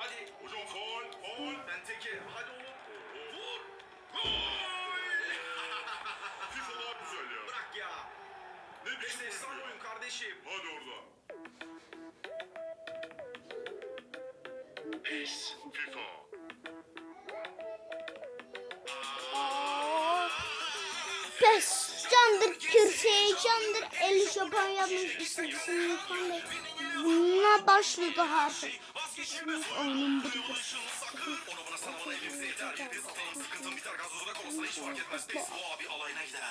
Hadi. Hocam faul, faul. Benteke. Hadi oğlum. Vur. FIFA daha güzel ya. Bırak ya. Ne biçim efsane oyun kardeşim. Hadi orada. Pes. FIFA. Pes candır, kürsüye candır, el şapan yapmış, istedisini yapan da bununla başladı harfi. Şimdi oyunun budur. Onu bana sana bana elimize yeter. Biz atalım sıkıntın biter. Gazozuna kolasına hiç fark etmez. Pes bu abi alayına gider.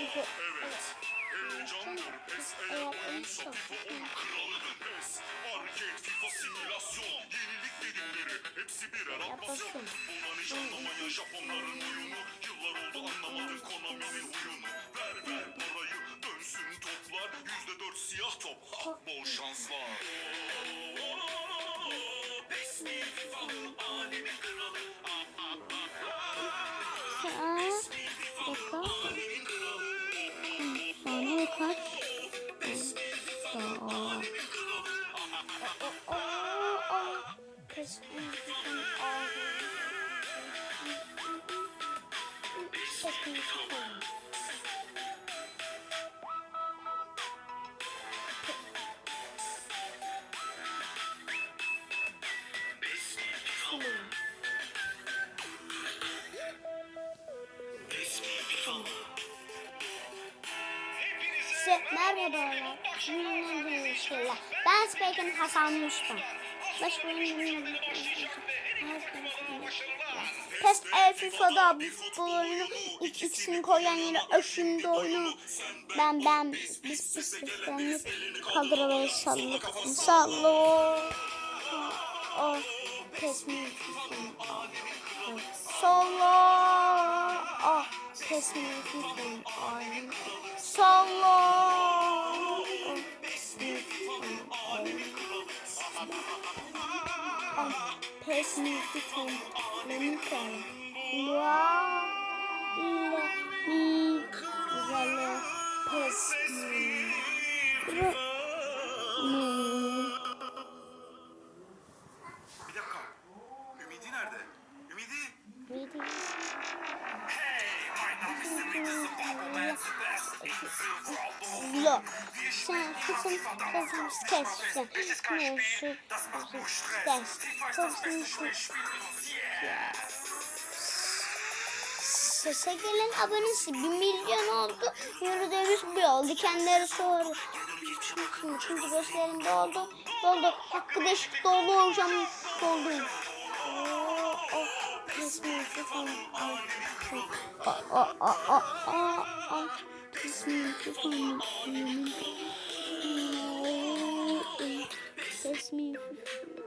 Evet. Heyecandır. PES eğer oyunsa FIFA onun kralıdır PES. Arcade, FIFA simülasyon, yenilik dedikleri hepsi birer atmasyon. Bundan hiç anlamayan Japonların oyunu. Yıllar oldu anlamadım Konami'nin huyunu. Ver ver parayı dönsün toplar. Yüzde dört siyah top. Bol şanslar. PES değil FIFA'nın alemin kralı. Aa. Saniye kaç? Aa. Pes PES Size merhabalar. Bugün inşallah. Ben Spekin Hasan Müştan. Baş bölümünün PES e FIFA'da bu futbol oyunu ilk ikisini koyan yine aşımda oyunu ben ben biz biz sistemimiz kadroları sallık sallı FIFA'nın oyunu Pes mi tutun benim koyun. Yeah. Sese gelen abonesi 1 milyon oldu. 100 bir oldu. Kendileri soru. Çünkü gösterimde oldu. Doldu. Hakkı Beşik doldu hocam. Doldu. Christmas is on my tree. Oh, oh, oh, oh, oh, oh. Christmas is on tree. Christmas is on tree.